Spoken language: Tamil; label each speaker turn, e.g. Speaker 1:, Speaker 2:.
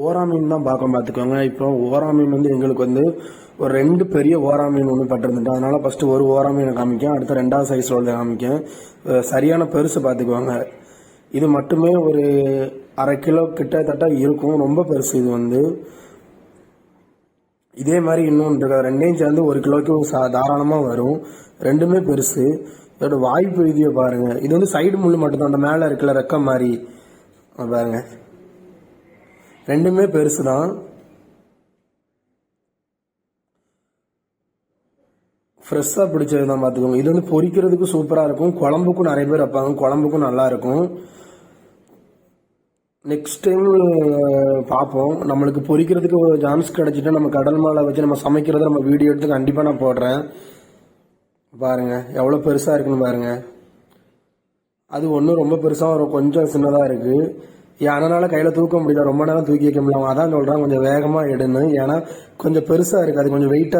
Speaker 1: ஓரா மீன் தான் பார்க்க பார்த்துக்கோங்க. இப்போ ஓரா மீன் வந்து எங்களுக்கு வந்து ஒரு ரெண்டு பெரிய ஓரா மீன் ஒன்று பட்டிருந்துட்டு அதனால ஃபர்ஸ்ட் ஒரு ஓரா மீனை காமிக்கேன் அடுத்து ரெண்டாவது சைஸ் உள்ள காமிக்கேன். சரியான பெருசு பார்த்துக்குவாங்க இது மட்டுமே ஒரு அரை கிலோ கிட்டத்தட்ட இருக்கும். ரொம்ப பெருசு இது வந்து. இதே மாதிரி இன்னொன்று இருக்கு. ரெண்டையும் சேர்ந்து ஒரு கிலோக்கு சா- தாராளமாக வரும். ரெண்டுமே பெருசு. இதோட வாய்ப்பு இதையே பாருங்கள் இது வந்து சைடு முள்ளு மட்டும்தான். அந்த மேலே இருக்குல்ல ரெக்கம் மாதிரி. பாருங்கள் ரெண்டுமே பெருசு தான். ஃப்ரெஷ்ஷாக பிடிச்சது தான் பார்த்துக்கோங்க. இது வந்து பொரிக்கிறதுக்கு சூப்பராக இருக்கும். குழம்புக்கும் நிறைய பேர் வைப்பாங்க. குழம்புக்கும் நல்லாயிருக்கும் நெக்ஸ்ட் டைம் பார்ப்போம். நம்மளுக்கு பொறிக்கிறதுக்கு ஒரு சான்ஸ் கிடச்சிட்டு நம்ம கடல் மாலை வச்சு நம்ம சமைக்கிறத நம்ம வீடியோ எடுத்து கண்டிப்பாக நான் போடுறேன். பாருங்கள் எவ்வளோ பெருசாக இருக்குன்னு பாருங்கள் அது ஒன்றும் ரொம்ப பெருசாக வரும். கொஞ்சம் சின்னதாக இருக்குது அதனால கையில் தூக்க முடியல. ரொம்ப நேரம் தூக்கி வைக்க முடியல. அதான் சொல்கிறேன் கொஞ்சம் வேகமாக எடுன்னு. ஏன்னா கொஞ்சம் பெருசாக இருக்கு. அது கொஞ்சம் வெயிட்டாக